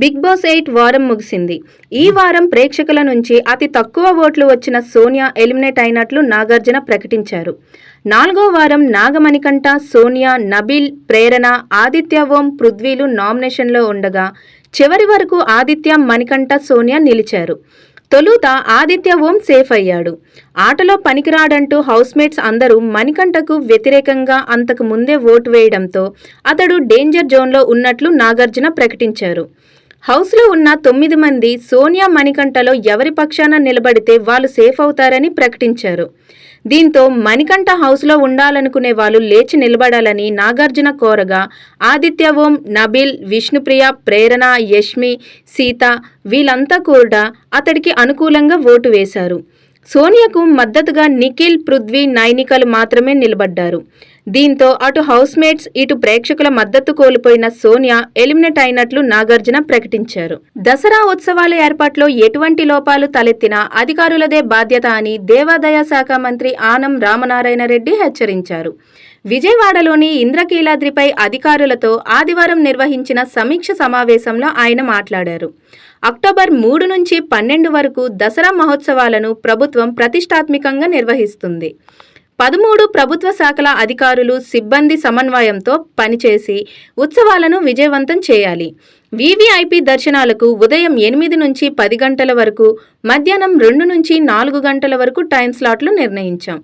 Big boss eight వారం ముగిసింది. ఈ వారం ప్రేక్షకుల నుంచి అతి తక్కువ ఓట్లు వచ్చిన సోనియా ఎలిమినేట్ అయినట్లు నాగార్జున ప్రకటించారు. నాలుగో వారం నాగమణికంఠ సోనియా నబీల్ ప్రేరణ ఆదిత్య ఓం పృథ్వీలు నామినేషన్లో ఉండగా చివరి వరకు ఆదిత్య మణికంఠ సోనియా నిలిచారు. తొలుత ఆదిత్య ఓం సేఫ్ అయ్యాడు. ఆటలో పనికిరాడంటూ హౌస్మేట్స్ అందరూ మణికంఠకు వ్యతిరేకంగా అంతకు ముందే ఓటు వేయడంతో అతడు డేంజర్ జోన్లో ఉన్నట్లు నాగార్జున ప్రకటించారు. హౌస్లో ఉన్న తొమ్మిది మంది సోనియా మణికంఠలో ఎవరి పక్షాన నిలబడితే వాళ్ళు సేఫ్ అవుతారని ప్రకటించారు. దీంతో మణికంఠ హౌస్లో ఉండాలనుకునే వాళ్ళు లేచి నిలబడాలని నాగార్జున కోరగా ఆదిత్య ఓం నబిల్ విష్ణుప్రియ ప్రేరణ యష్మి సీత వీళ్ళంతా కూడా అతడికి అనుకూలంగా ఓటు వేశారు. సోనియాకు మద్దతుగా నిఖిల్ పృథ్వీ నైనికలు మాత్రమే నిలబడ్డారు. దీంతో అటు హౌస్మేట్స్ ఇటు ప్రేక్షకుల మద్దతు కోల్పోయిన సోనియా ఎలిమినేట్ అయినట్లు నాగార్జున ప్రకటించారు. దసరా ఉత్సవాల ఏర్పాట్లో ఎటువంటి లోపాలు తలెత్తినా అధికారులదే బాధ్యత అని దేవాదాయ శాఖ మంత్రి ఆనం రామనారాయణ రెడ్డి హెచ్చరించారు. విజయవాడలోని ఇంద్రకీలాద్రిపై అధికారులతో ఆదివారం నిర్వహించిన సమీక్ష సమావేశంలో ఆయన మాట్లాడారు. అక్టోబర్ మూడు నుంచి పన్నెండు వరకు దసరా మహోత్సవాలను ప్రభుత్వం ప్రతిష్టాత్మకంగా నిర్వహిస్తుంది. పదమూడు ప్రభుత్వ శాఖల అధికారులు సిబ్బంది సమన్వయంతో పనిచేసి ఉత్సవాలను విజయవంతం చేయాలి. వీవీఐపీ దర్శనాలకు ఉదయం ఎనిమిది నుంచి పది గంటల వరకు మధ్యాహ్నం రెండు నుంచి నాలుగు గంటల వరకు టైం స్లాట్లు నిర్ణయించాం.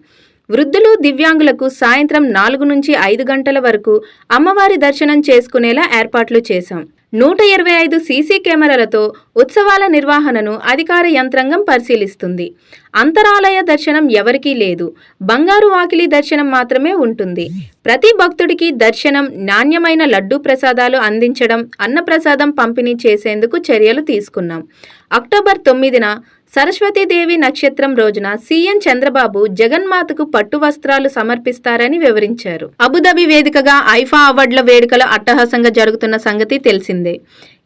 వృద్ధులు దివ్యాంగులకు సాయంత్రం నాలుగు నుంచి ఐదు గంటల వరకు అమ్మవారి దర్శనం చేసుకునేలా ఏర్పాట్లు చేశాం. నూట ఇరవై ఐదు సీసీ కెమెరాలతో ఉత్సవాల నిర్వహణను అధికార యంత్రాంగం పరిశీలిస్తుంది. అంతరాలయ దర్శనం ఎవరికీ లేదు. బంగారు వాకిలి దర్శనం మాత్రమే ఉంటుంది. ప్రతి భక్తుడికి దర్శనం నాణ్యమైన లడ్డూ ప్రసాదాలు అందించడం అన్నప్రసాదం పంపిణీ చేసేందుకు చర్యలు తీసుకున్నాం. అక్టోబర్ తొమ్మిదిన సరస్వతీదేవి నక్షత్రం రోజున సీఎం చంద్రబాబు జగన్మాతకు పట్టు వస్త్రాలు సమర్పిస్తారని వివరించారు. అబుదాబి వేదికగా ఐఫా అవార్డుల వేడుకలు అట్టహాసంగా జరుగుతున్న సంగతి తెలిసిందే.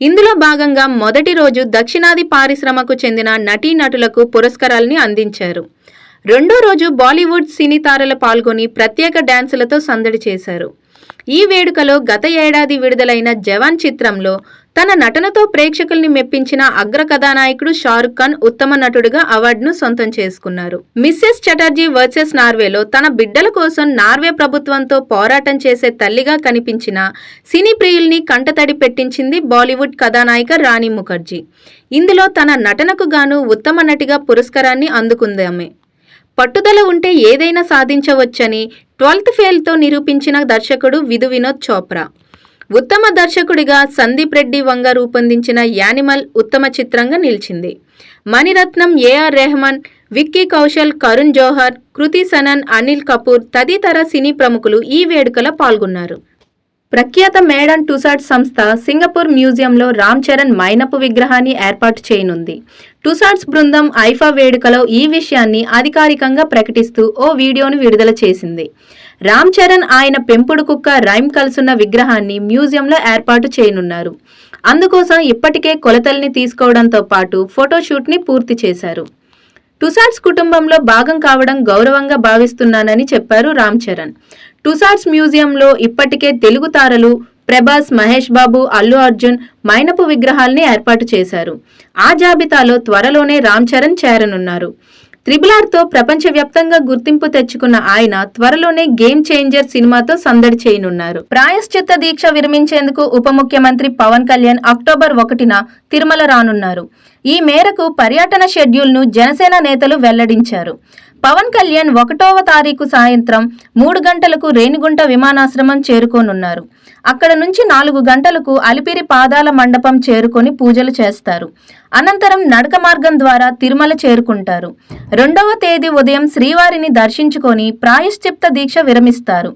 ఇందులో భాగంగా మొదటి రోజు దక్షిణాది పారిశ్రమకు చెందిన నటీనటులకు పురస్కారాల్ని అందించారు. రెండో రోజు బాలీవుడ్ సినీ తారలు పాల్గొని ప్రత్యేక డాన్సులతో సందడి చేశారు. ఈ వేడుకలో గత ఏడాది విడుదలైన జవాన్ చిత్రంలో తన నటనతో ప్రేక్షకుల్ని మెప్పించిన అగ్ర కథానాయకుడు షారుఖ్ ఖాన్ ఉత్తమ నటుడిగా అవార్డును సొంతం చేసుకున్నారు. మిస్సెస్ చటర్జీ వర్సెస్ నార్వేలో తన బిడ్డల కోసం నార్వే ప్రభుత్వంతో పోరాటం చేసే తల్లిగా కనిపించిన సినీ ప్రియుల్ని కంటతడి పెట్టించింది బాలీవుడ్ కథానాయిక రాణి ముఖర్జీ. ఇందులో తన నటనకు గాను ఉత్తమ నటిగా పురస్కారాన్ని అందుకుందామే. పట్టుదల ఉంటే ఏదైనా సాధించవచ్చని ట్వెల్త్ ఫెయిల్తో నిరూపించిన దర్శకుడు విధు వినోద్ చోప్రా. ఉత్తమ దర్శకుడిగా సందీప్ రెడ్డి వంగ రూపొందించిన యానిమల్ ఉత్తమ చిత్రంగా నిలిచింది. మణిరత్నం ఏఆర్ రెహమాన్ విక్కీ కౌశల్ కరుణ్ జోహర్ కృతి సనన్ అనిల్ కపూర్ తదితర సినీ ప్రముఖులు ఈ వేడుకలో పాల్గొన్నారు. ప్రఖ్యాత మేడన్ టుసాట్ సంస్థ సింగపూర్ మ్యూజియంలో రామ్ చరణ్ మైనపు విగ్రహాన్ని ఏర్పాటు చేయనుంది. టుసాట్స్ బృందం ఐఫా వేడుకలో ఈ విషయాన్ని అధికారికంగా ప్రకటిస్తూ ఓ వీడియోను విడుదల చేసింది. రామ్ చరణ్ ఆయన పెంపుడు కుక్క రైమ్ కలుసున్న విగ్రహాన్ని మ్యూజియంలో ఏర్పాటు చేయనున్నారు. అందుకోసం ఇప్పటికే కొలతల్ని తీసుకోవడంతో పాటు ఫోటోషూట్ని పూర్తి చేశారు. టుసాడ్స్ కుటుంబంలో భాగం కావడం గౌరవంగా భావిస్తున్నానని చెప్పారు రామ్ చరణ్. టుసాడ్స్ మ్యూజియంలో ఇప్పటికే తెలుగు తారలు ప్రభాస్ మహేష్ బాబు అల్లు అర్జున్ మైనపు విగ్రహాల్ని ఏర్పాటు చేశారు. ఆ జాబితాలో త్వరలోనే రామ్ చరణ్ చేరనున్నారు. త్రిబుల్ ఆర్తో ప్రపంచవ్యాప్తంగా గుర్తింపు తెచ్చుకున్న ఆయన త్వరలోనే గేమ్ చేంజర్ సినిమాతో సందడి చేయనున్నారు. ప్రాయశ్చిత్త దీక్ష విరమించేందుకు ఉప ముఖ్యమంత్రి పవన్ కళ్యాణ్ అక్టోబర్ ఒకటిన తిరుమల రానున్నారు. ఈ మేరకు పర్యటన షెడ్యూల్ను జనసేన నేతలు వెల్లడించారు. పవన్ కళ్యాణ్ ఒకటవ తారీఖు సాయంత్రం మూడు గంటలకు రేణిగుంట విమానాశ్రమం చేరుకోనున్నారు. అక్కడ నుంచి నాలుగు గంటలకు అలిపిరి పాదాల మండపం చేరుకొని పూజలు చేస్తారు. అనంతరం నడక మార్గం ద్వారా తిరుమల చేరుకుంటారు. రెండవ తేదీ ఉదయం శ్రీవారిని దర్శించుకొని ప్రాయశ్చిప్త దీక్ష విరమిస్తారు.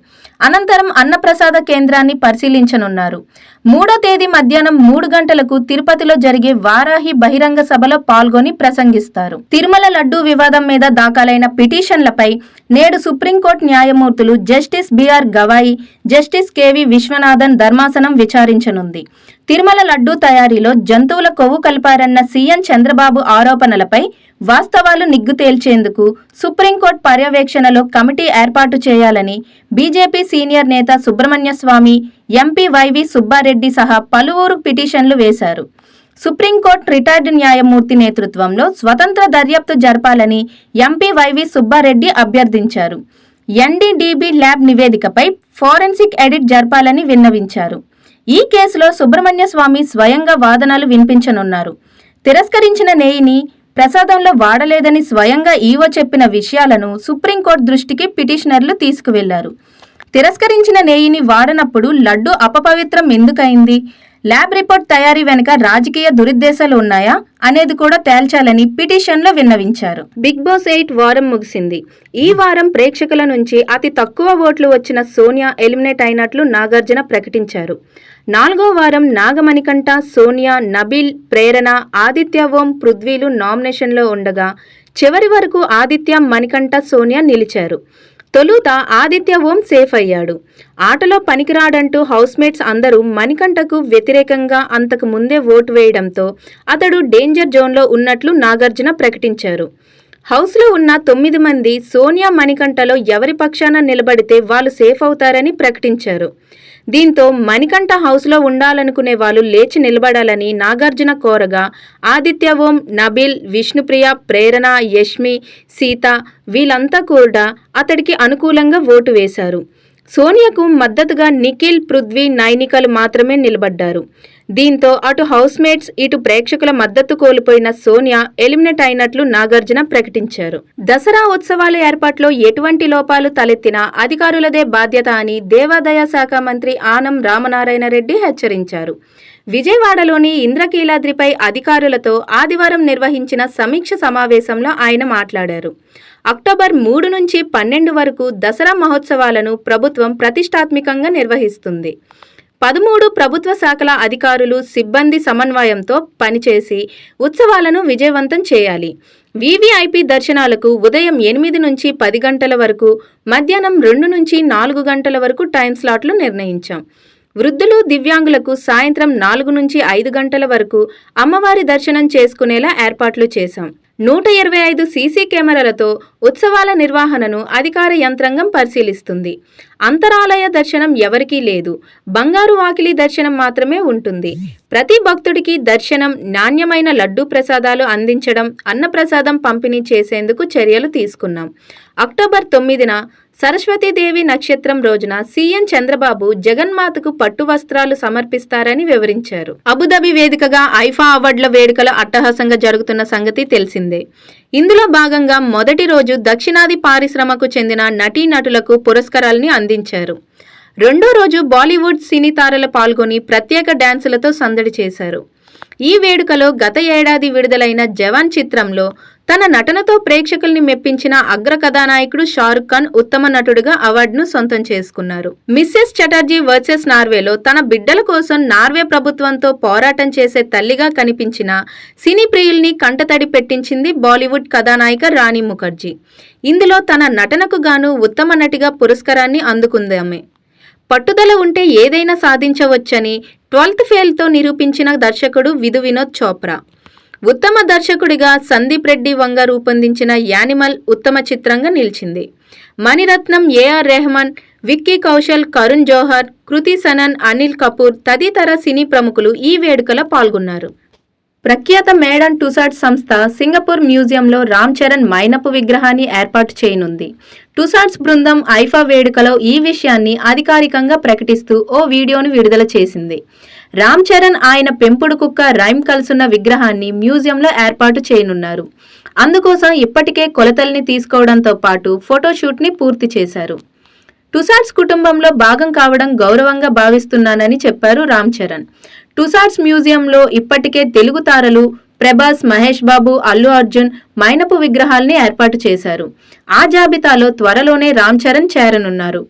అనంతరం అన్నప్రసాద కేంద్రాన్ని పరిశీలించనున్నారు. మూడో తేదీ మధ్యాహ్నం మూడు గంటలకు తిరుపతిలో జరిగే వారాహి బహిరంగ సభలో పాల్గొని ప్రసంగిస్తారు. తిరుమల లడ్డూ వివాదం మీద దాఖలైన పిటిషన్లపై నేడు సుప్రీంకోర్టు న్యాయమూర్తులు justice BR Gavai justice KV Viswanathan ధర్మాసనం విచారించనుంది. తిరుమల లడ్డూ తయారీలో జంతువుల కొవ్వు కలిపారన్న సీఎం చంద్రబాబు ఆరోపణలపై వాస్తవాలు నిగ్గు తేల్చేందుకు సుప్రీంకోర్టు పర్యవేక్షణలో కమిటీ ఏర్పాటు చేయాలని బీజేపీ సీనియర్ నేత సుబ్రహ్మణ్య స్వామి ఎంపీ వైవి సుబ్బారెడ్డి సహా పలువురు పిటిషన్లు వేశారు. సుప్రీంకోర్టు రిటైర్డ్ న్యాయమూర్తి నేతృత్వంలో స్వతంత్ర దర్యాప్తు జరపాలని ఎంపీ వైవి సుబ్బారెడ్డి అభ్యర్థించారు. ఎన్డీడీబీ ల్యాబ్ నివేదికపై ఫోరెన్సిక్ ఎడిట్ జరపాలని విన్నవించారు. ఈ కేసులో సుబ్రహ్మణ్య స్వామి స్వయంగా వాదనలు వినిపించనున్నారు. తిరస్కరించిన నేయిని ప్రసాదంలో వాడలేదని స్వయంగా ఈవో చెప్పిన విషయాలను సుప్రీంకోర్టు దృష్టికి పిటిషనర్లు తీసుకువెళ్ళారు. తిరస్కరించిన నేయిని వాడనప్పుడు లడ్డు అపపవిత్రం ఎందుకైంది? ల్యాబ్ రిపోర్ట్ తయారీ వెనుక రాజకీయ దురుద్దేశాలు ఉన్నాయా అనేది కూడా తేల్చాలని పిటిషన్లో విన్నవించారు. బిగ్ బాస్ ఎయిట్ వారం ముగిసింది. ఈ వారం ప్రేక్షకుల నుంచి అతి తక్కువ ఓట్లు వచ్చిన సోనియా ఎలిమినేట్ అయినట్లు నాగార్జున ప్రకటించారు. నాలుగో వారం నాగమణికంఠ సోనియా నబిల్ ప్రేరణ ఆదిత్య ఓం పృథ్వీలు నామినేషన్లో ఉండగా చివరి వరకు ఆదిత్య మణికంఠ సోనియా నిలిచారు. తొలుత ఆదిత్య ఓం సేఫ్ అయ్యాడు. ఆటలో పనికిరాడంటూ హౌస్మేట్స్ అందరూ మణికంఠకు వ్యతిరేకంగా అంతకు ముందే ఓటు వేయడంతో అతడు డేంజర్ జోన్లో ఉన్నట్లు నాగార్జున ప్రకటించారు. హౌస్లో ఉన్న తొమ్మిది మంది సోనియా మణికంఠలో ఎవరి పక్షాన నిలబడితే వాళ్ళు సేఫ్ అవుతారని ప్రకటించారు. దీంతో మణికంఠ హౌస్లో ఉండాలనుకునే వాళ్ళు లేచి నిలబడాలని నాగార్జున కోరగా ఆదిత్య ఓం నబిల్ విష్ణుప్రియ ప్రేరణ యష్మి సీత వీళ్ళంతా కూడా అతడికి అనుకూలంగా ఓటు వేశారు. సోనియాకు మద్దతుగా నిఖిల్ పృథ్వీ నైనికలు మాత్రమే నిలబడ్డారు. దీంతో అటు హౌస్మేట్స్ ఇటు ప్రేక్షకుల మద్దతు కోల్పోయిన సోనియా ఎలిమినేట్ అయినట్లు నాగార్జున ప్రకటించారు. దసరా ఉత్సవాల ఏర్పాట్లో ఎటువంటి లోపాలు తలెత్తినా అధికారులదే బాధ్యత అని దేవాదాయ శాఖ మంత్రి ఆనం రామనారాయణ రెడ్డి హెచ్చరించారు. విజయవాడలోని ఇంద్రకీలాద్రిపై అధికారులతో ఆదివారం నిర్వహించిన సమీక్ష సమావేశంలో ఆయన మాట్లాడారు. అక్టోబర్ మూడు నుంచి పన్నెండు వరకు దసరా మహోత్సవాలను ప్రభుత్వం ప్రతిష్టాత్మకంగా నిర్వహిస్తుంది. పదమూడు ప్రభుత్వ శాఖల అధికారులు సిబ్బంది సమన్వయంతో పనిచేసి ఉత్సవాలను విజయవంతం చేయాలి. వీవీఐపీ దర్శనాలకు ఉదయం ఎనిమిది నుంచి పది గంటల వరకు మధ్యాహ్నం రెండు నుంచి నాలుగు గంటల వరకు టైం స్లాట్లు నిర్ణయించాం. వృద్ధులు దివ్యాంగులకు సాయంత్రం నాలుగు నుంచి ఐదు గంటల వరకు అమ్మవారి దర్శనం చేసుకునేలా ఏర్పాట్లు చేశాం. నూట ఇరవై ఐదు సీసీ కెమెరాలతో ఉత్సవాల నిర్వహణను అధికార యంత్రాంగం పరిశీలిస్తుంది. అంతరాలయ దర్శనం ఎవరికీ లేదు. బంగారు వాకిలి దర్శనం మాత్రమే ఉంటుంది. ప్రతి భక్తుడికి దర్శనం నాణ్యమైన లడ్డూ ప్రసాదాలు అందించడం అన్నప్రసాదం పంపిణీ చేసేందుకు చర్యలు తీసుకున్నాం. అక్టోబర్ తొమ్మిదిన సరస్వతీదేవి నక్షత్రం రోజున సీఎం చంద్రబాబు జగన్మాతకు పట్టు వస్త్రాలు సమర్పిస్తారని వివరించారు. అబుదాబి వేదికగా ఐఫా అవార్డుల వేడుకలు అట్టహాసంగా జరుగుతున్న సంగతి తెలిసిందే. ఇందులో భాగంగా మొదటి రోజు దక్షిణాది పారిశ్రమకు చెందిన నటీనటులకు పురస్కారాల్ని అందించారు. రెండో రోజు బాలీవుడ్ సినీ తారలు పాల్గొని ప్రత్యేక డ్యాన్సులతో సందడి చేశారు. ఈ వేడుకలో గత ఏడాది విడుదలైన జవాన్ చిత్రంలో తన నటనతో ప్రేక్షకుల్ని మెప్పించిన అగ్ర కథానాయకుడు షారుఖ్ ఖాన్ ఉత్తమ నటుడిగా అవార్డును సొంతం చేసుకున్నారు. మిస్సెస్ చటర్జీ వర్సెస్ నార్వేలో తన బిడ్డల కోసం నార్వే ప్రభుత్వంతో పోరాటం చేసే తల్లిగా కనిపించిన సినీ ప్రియుల్ని కంటతడి పెట్టించింది బాలీవుడ్ కథానాయిక రాణి ముఖర్జీ. ఇందులో తన నటనకు గాను ఉత్తమ నటిగా పురస్కారాన్ని అందుకుందామే. పట్టుదల ఉంటే ఏదైనా సాధించవచ్చని ట్వెల్త్ ఫెయిల్తో నిరూపించిన దర్శకుడు విధు వినోద్ చోప్రా. ఉత్తమ దర్శకుడిగా సందీప్ రెడ్డి వంగ రూపొందించిన యానిమల్ ఉత్తమ చిత్రంగా నిలిచింది. మణిరత్నం ఏఆర్ రెహమాన్ విక్కీ కౌశల్ కరుణ్ జోహర్ కృతి సనన్ అనిల్ కపూర్ తదితర సినీ ప్రముఖులు ఈ వేడుకలో పాల్గొన్నారు. ప్రఖ్యాత మేడన్ టుసాట్ సంస్థ సింగపూర్ మ్యూజియంలో రామ్ చరణ్ మైనపు విగ్రహాన్ని ఏర్పాటు చేయనుంది. టుసాట్స్ బృందం ఐఫా వేడుకలో ఈ విషయాన్ని అధికారికంగా ప్రకటిస్తూ ఓ వీడియోను విడుదల చేసింది. రామ్ చరణ్ ఆయన పెంపుడు కుక్క రైమ్ కలుసున్న విగ్రహాన్ని మ్యూజియంలో ఏర్పాటు చేయనున్నారు. అందుకోసం ఇప్పటికే కొలతల్ని తీసుకోవడంతో పాటు ఫోటోషూట్ని పూర్తి చేశారు. టుసాట్స్ కుటుంబంలో భాగం కావడం గౌరవంగా భావిస్తున్నానని చెప్పారు రామ్ చరణ్. టుసార్ట్స్ మ్యూజియంలో ఇప్పటికే తెలుగు తారలు ప్రభాస్ మహేష్ బాబు అల్లు అర్జున్ మైనపు విగ్రహాల్ని ఏర్పాటు చేశారు. ఆ జాబితాలో త్వరలోనే రామ్ చరణ్ చేరనున్నారు.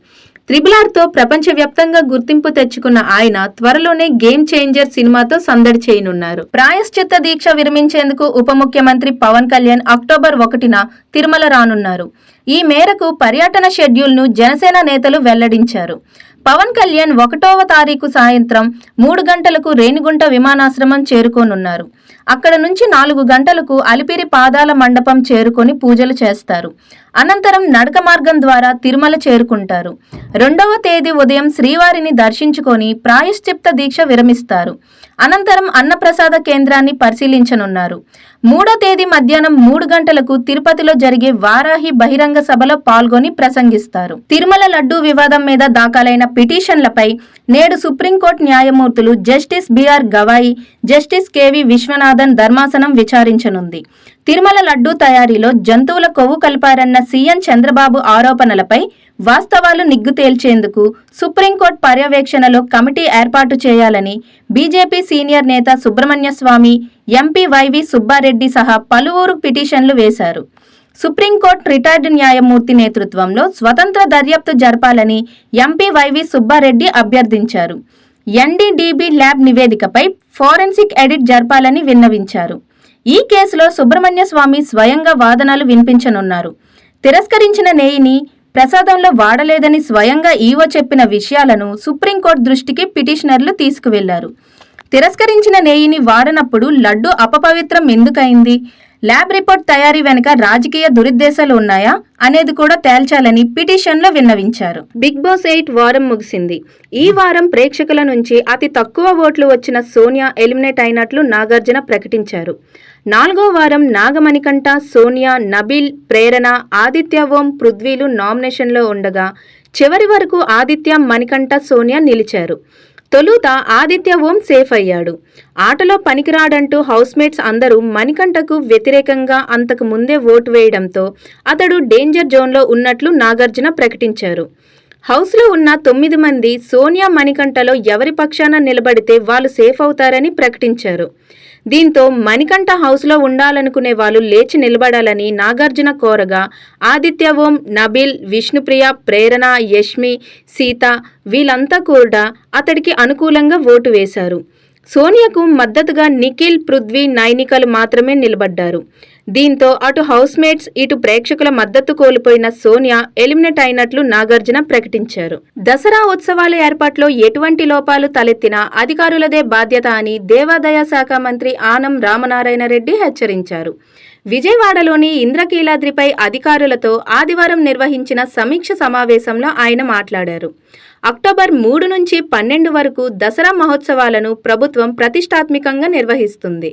త్రిబులార్తో ప్రపంచవ్యాప్తంగా గుర్తింపు తెచ్చుకున్న ఆయన త్వరలోనే గేమ్ చేంజర్ సినిమాతో సందడి చేయనున్నారు. ప్రాయశ్చిత్త దీక్ష విరమించేందుకు ఉప ముఖ్యమంత్రి పవన్ కళ్యాణ్ అక్టోబర్ ఒకటిన తిరుమల రానున్నారు. ఈ మేరకు పర్యటన షెడ్యూల్ను జనసేన నేతలు వెల్లడించారు. పవన్ కళ్యాణ్ ఒకటవ తారీఖు సాయంత్రం మూడు గంటలకు రేణిగుంట విమానాశ్రమం చేరుకోనున్నారు. అక్కడ నుంచి నాలుగు గంటలకు అలిపిరి పాదాల మండపం చేరుకొని పూజలు చేస్తారు. అనంతరం నడక మార్గం ద్వారా తిరుమల చేరుకుంటారు. రెండవ తేదీ ఉదయం శ్రీవారిని దర్శించుకొని ప్రాయశ్చిప్త దీక్ష విరమిస్తారు. అనంతరం అన్నప్రసాద కేంద్రాన్ని పరిశీలించనున్నారు. మూడో తేదీ మధ్యాహ్నం మూడు గంటలకు తిరుపతిలో జరిగే వారాహి బహిరంగ సభలో పాల్గొని ప్రసంగిస్తారు. తిరుమల లడ్డూ వివాదం మీద దాఖలైన పిటిషన్లపై నేడు సుప్రీంకోర్టు న్యాయమూర్తులు justice BR Gavai justice KV Viswanathan ధర్మాసనం విచారించనుంది. తిరుమల లడ్డూ తయారీలో జంతువుల కొవ్వు కలిపారన్న సీఎం చంద్రబాబు ఆరోపణలపై వాస్తవాలు నిగ్గు తేల్చేందుకు సుప్రీంకోర్టు పర్యవేక్షణలో కమిటీ ఏర్పాటు చేయాలని బీజేపీ సీనియర్ నేత సుబ్రహ్మణ్య స్వామి ఎంపీ వైవి సుబ్బారెడ్డి సహా పలువురు పిటిషన్లు వేశారు. సుప్రీంకోర్టు రిటైర్డ్ న్యాయమూర్తి నేతృత్వంలో స్వతంత్ర దర్యాప్తు జరపాలని ఎంపీ వైవి సుబ్బారెడ్డి అభ్యర్థించారు. ఎన్డీడీబీ ల్యాబ్ నివేదికపై ఫోరెన్సిక్ ఎడిట్ జరపాలని విన్నవించారు. ఈ కేసులో సుబ్రహ్మణ్య స్వామి స్వయంగా వాదనలు వినిపించనున్నారు. తిరస్కరించిన నేయిని ప్రసాదంలో వాడలేదని స్వయంగా ఈవో చెప్పిన విషయాలను సుప్రీంకోర్టు దృష్టికి పిటిషనర్లు తీసుకువెళ్ళారు. తిరస్కరించిన నేయిని వాడనప్పుడు లడ్డు అపపవిత్రం ఎందుకైంది? ల్యాబ్ రిపోర్ట్ తయారీ వెనుక రాజకీయ దురుద్దేశాలు ఉన్నాయా? అనేది కూడా తేల్చాలని పిటిషన్లో విన్నవించారు. బిగ్ బాస్ ఎయిట్ వారం ముగిసింది. ఈ వారం ప్రేక్షకుల నుంచి అతి తక్కువ ఓట్లు వచ్చిన సోనియా ఎలిమినేట్ అయినట్లు నాగార్జున ప్రకటించారు. నాలుగో వారం నాగమణికంఠ సోనియా నబీల్ ప్రేరణ ఆదిత్య ఓం పృథ్వీలు నామినేషన్లో ఉండగా చివరి వరకు ఆదిత్య మణికంఠ సోనియా నిలిచారు. తొలుత ఆదిత్య ఓం సేఫ్ అయ్యాడు. ఆటలో పనికిరాడంటూ హౌస్మేట్స్ అందరూ మణికంఠకు వ్యతిరేకంగా అంతకు ముందే ఓటు వేయడంతో అతడు డేంజర్ జోన్లో ఉన్నట్లు నాగార్జున ప్రకటించారు. హౌస్లో ఉన్న తొమ్మిది మంది సోనియా మణికంఠలో ఎవరి పక్షాన నిలబడితే వాళ్ళు సేఫ్ అవుతారని ప్రకటించారు. దీంతో మణికంఠ హౌస్లో ఉండాలనుకునే వాళ్ళు లేచి నిలబడాలని నాగార్జున కోరగా ఆదిత్య ఓం నబిల్ విష్ణుప్రియ ప్రేరణ యష్మి సీత వీళ్ళంతా కూడా అతడికి అనుకూలంగా ఓటు వేశారు. సోనియాకు మద్దతుగా నిఖిల్ పృథ్వీ నైనికలు మాత్రమే నిలబడ్డారు. దీంతో అటు హౌస్మేట్స్ ఇటు ప్రేక్షకుల మద్దతు కోల్పోయిన సోనియా ఎలిమినేట్ అయినట్లు నాగార్జున ప్రకటించారు. దసరా ఉత్సవాల ఏర్పాట్లో ఎటువంటి లోపాలు తలెత్తినా అధికారులదే బాధ్యత అని దేవాదాయ శాఖ మంత్రి ఆనం రామనారాయణ రెడ్డి హెచ్చరించారు. విజయవాడలోని ఇంద్రకీలాద్రిపై అధికారులతో ఆదివారం నిర్వహించిన సమీక్ష సమావేశంలో ఆయన మాట్లాడారు. అక్టోబర్ మూడు నుంచి పన్నెండు వరకు దసరా మహోత్సవాలను ప్రభుత్వం ప్రతిష్టాత్మకంగా నిర్వహిస్తుంది.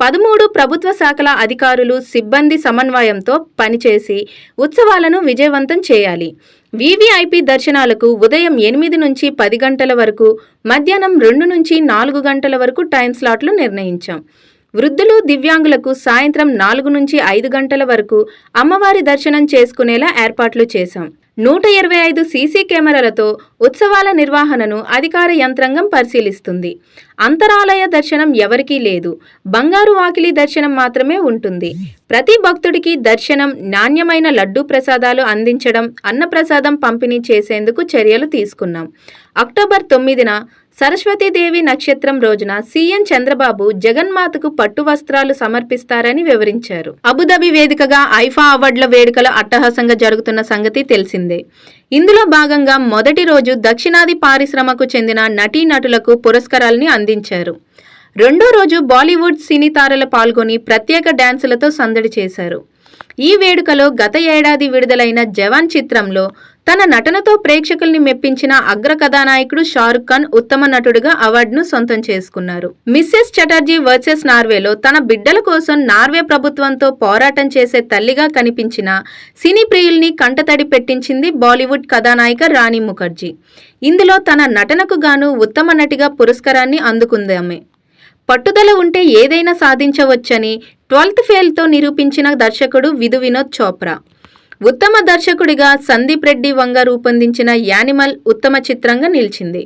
పదమూడు ప్రభుత్వ శాఖల అధికారులు సిబ్బంది సమన్వయంతో పనిచేసి ఉత్సవాలను విజయవంతం చేయాలి. వీవీఐపీ దర్శనాలకు ఉదయం ఎనిమిది నుంచి పది గంటల వరకు మధ్యాహ్నం రెండు నుంచి నాలుగు గంటల వరకు టైం స్లాట్లు నిర్ణయించాం. వృద్ధులు దివ్యాంగులకు సాయంత్రం నాలుగు నుంచి ఐదు గంటల వరకు అమ్మవారి దర్శనం చేసుకునేలా ఏర్పాట్లు చేశాం. నూట ఇరవై ఐదు సీసీ కెమెరాలతో ఉత్సవాల నిర్వహణను అధికార యంత్రాంగం పరిశీలిస్తుంది. అంతరాలయ దర్శనం ఎవరికీ లేదు. బంగారు వాకిలి దర్శనం మాత్రమే ఉంటుంది. ప్రతి భక్తుడికి దర్శనం నాణ్యమైన లడ్డూ ప్రసాదాలు అందించడం అన్నప్రసాదం పంపిణీ చేసేందుకు చర్యలు తీసుకున్నాం. అక్టోబర్ తొమ్మిదిన సరస్వతీదేవి నక్షత్రం రోజున సీఎం చంద్రబాబు జగన్మాతకు పట్టు వస్త్రాలు సమర్పిస్తారని వివరించారు. అబుదాబి వేదికగా ఐఫా అవార్డుల వేడుకలు అట్టహాసంగా జరుగుతున్న సంగతి తెలిసిందే. ఇందులో భాగంగా మొదటి రోజు దక్షిణాది పారిశ్రమకు చెందిన నటీనటులకు పురస్కారాల్ని అందించారు. రెండో రోజు బాలీవుడ్ సినీ తారలు పాల్గొని ప్రత్యేక డ్యాన్సులతో సందడి చేశారు. ఈ వేడుకలో గత ఏడాది విడుదలైన జవాన్ చిత్రంలో తన నటనతో ప్రేక్షకుల్ని మెప్పించిన అగ్ర కథానాయకుడు షారుఖ్ ఖాన్ ఉత్తమ నటుడిగా అవార్డును సొంతం చేసుకున్నారు. మిస్సెస్ చటర్జీ వర్సెస్ నార్వేలో తన బిడ్డల కోసం నార్వే ప్రభుత్వంతో పోరాటం చేసే తల్లిగా కనిపించిన సినీ ప్రియుల్ని కంటతడి పెట్టించింది బాలీవుడ్ కథానాయిక రాణి ముఖర్జీ. ఇందులో తన నటనకు గాను ఉత్తమ నటిగా పురస్కారాన్ని అందుకుందామె. పట్టుదల ఉంటే ఏదైనా సాధించవచ్చని ట్వెల్త్ ఫెయిల్తో నిరూపించిన దర్శకుడు విధు వినోద్ చోప్రా. ఉత్తమ దర్శకుడిగా సందీప్ రెడ్డి వంగ రూపొందించిన యానిమల్ ఉత్తమ చిత్రంగా నిలిచింది.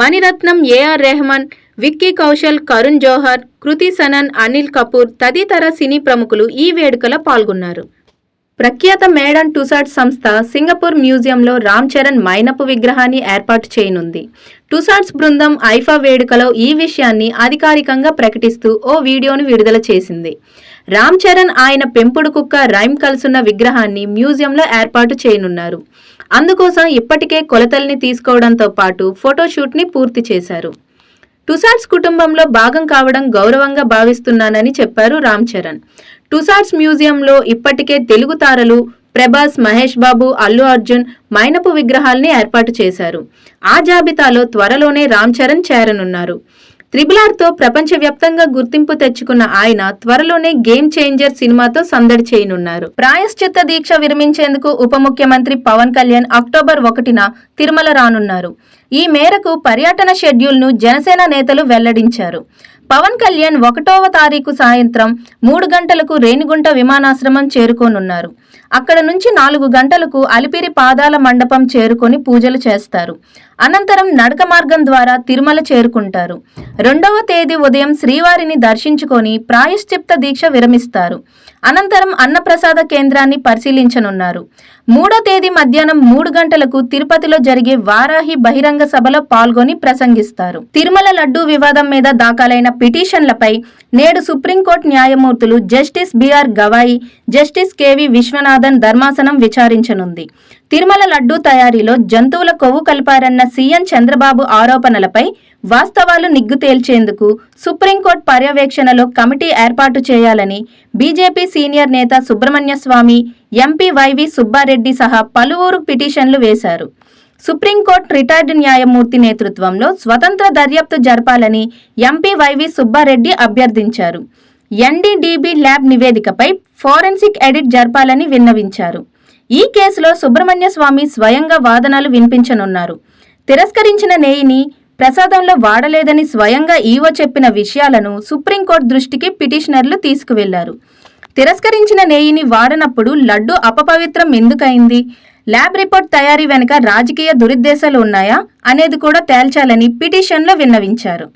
మణిరత్నం ఏఆర్ రెహమాన్ విక్కీ కౌశల్ కరుణ్ జోహర్ కృతి సనన్ అనిల్ కపూర్ తదితర సినీ ప్రముఖులు ఈ వేడుకలో పాల్గొన్నారు. ప్రఖ్యాత మేడన్ టుసాట్ సంస్థ సింగపూర్ మ్యూజియంలో రామ్ చరణ్ మైనపు విగ్రహాన్ని ఏర్పాటు చేయనుంది. టుసాట్స్ బృందం ఐఫా వేడుకలో ఈ విషయాన్ని అధికారికంగా ప్రకటిస్తూ ఓ వీడియోను విడుదల చేసింది. రామ్ చరణ్ ఆయన పెంపుడు కుక్క రైమ్ కలుసున్న విగ్రహాన్ని మ్యూజియంలో ఏర్పాటు చేయనున్నారు. అందుకోసం ఇప్పటికే కొలతల్ని తీసుకోవడంతో పాటు ఫోటోషూట్ని పూర్తి చేశారు. టుసాట్స్ కుటుంబంలో భాగం కావడం గౌరవంగా భావిస్తున్నానని చెప్పారు రామ్ చరణ్. టుసాట్స్ మ్యూజియంలో ఇప్పటికే తెలుగు తారలు ప్రభాస్ మహేష్ బాబు అల్లు అర్జున్ మైనపు విగ్రహాల్ని ఏర్పాటు చేశారు. ఆ జాబితాలో త్వరలోనే రామ్ చరణ్ చేరనున్నారు. త్రిబుల్ ఆర్తో ప్రపంచవ్యాప్తంగా గుర్తింపు తెచ్చుకున్న ఆయన త్వరలోనే గేమ్ చేంజర్ సినిమాతో సందడి చేయనున్నారు. ప్రాయశ్చిత్త దీక్ష విరమించేందుకు ఉప ముఖ్యమంత్రి పవన్ కళ్యాణ్ అక్టోబర్ ఒకటిన తిరుమల రానున్నారు. ఈ మేరకు పర్యటన షెడ్యూల్ను జనసేన నేతలు వెల్లడించారు. పవన్ కళ్యాణ్ ఒకటవ తారీఖు సాయంత్రం మూడు గంటలకు రేణిగుంట విమానాశ్రమం చేరుకోనున్నారు. అక్కడ నుంచి నాలుగు గంటలకు అలిపిరి పాదాల మండపం చేరుకొని పూజలు చేస్తారు. అనంతరం నడక మార్గం ద్వారా తిరుమల చేరుకుంటారు. రెండవ తేదీ ఉదయం శ్రీవారిని దర్శించుకొని ప్రాయశ్చిప్త దీక్ష విరమిస్తారు. అనంతరం అన్నప్రసాద కేంద్రాన్ని పరిశీలించనున్నారు. మూడో తేదీ మధ్యాహ్నం మూడు గంటలకు తిరుపతిలో జరిగే వారాహి బహిరంగ సభలో పాల్గొని ప్రసంగిస్తారు. తిరుమల లడ్డూ వివాదం మీద దాఖలైన పిటిషన్లపై నేడు సుప్రీంకోర్టు న్యాయమూర్తులు justice BR Gavai justice KV Viswanathan ధర్మాసనం విచారించనుంది. తిరుమల లడ్డూ తయారీలో జంతువుల కొవ్వు కలిపారన్న సీఎం చంద్రబాబు ఆరోపణలపై వాస్తవాలు నిగ్గు తేల్చేందుకు సుప్రీంకోర్టు పర్యవేక్షణలో కమిటీ ఏర్పాటు చేయాలని బీజేపీ సీనియర్ నేత సుబ్రహ్మణ్య స్వామి ఎంపీ వైవి సుబ్బారెడ్డి సహా పలువురు పిటిషన్లు వేశారు. సుప్రీంకోర్టు రిటైర్డ్ న్యాయమూర్తి నేతృత్వంలో స్వతంత్ర దర్యాప్తు జరపాలని ఎంపీ వైవి సుబ్బారెడ్డి అభ్యర్థించారు. ఎన్డీడీబీ ల్యాబ్ నివేదికపై ఫోరెన్సిక్ ఎడిట్ జరపాలని విన్నవించారు. ఈ కేసులో సుబ్రహ్మణ్య స్వామి స్వయంగా వాదనలు వినిపించనున్నారు. తిరస్కరించిన నేయిని ప్రసాదంలో వాడలేదని స్వయంగా ఈవో చెప్పిన విషయాలను సుప్రీంకోర్టు దృష్టికి పిటిషనర్లు తీసుకువెళ్ళారు. తిరస్కరించిన నేయిని వాడనప్పుడు లడ్డు అపపవిత్రం ఎందుకైంది? ల్యాబ్ రిపోర్ట్ తయారీ వెనుక రాజకీయ దురుద్దేశాలు ఉన్నాయా? అనేది కూడా తేల్చాలని పిటిషన్లో విన్నవించారు.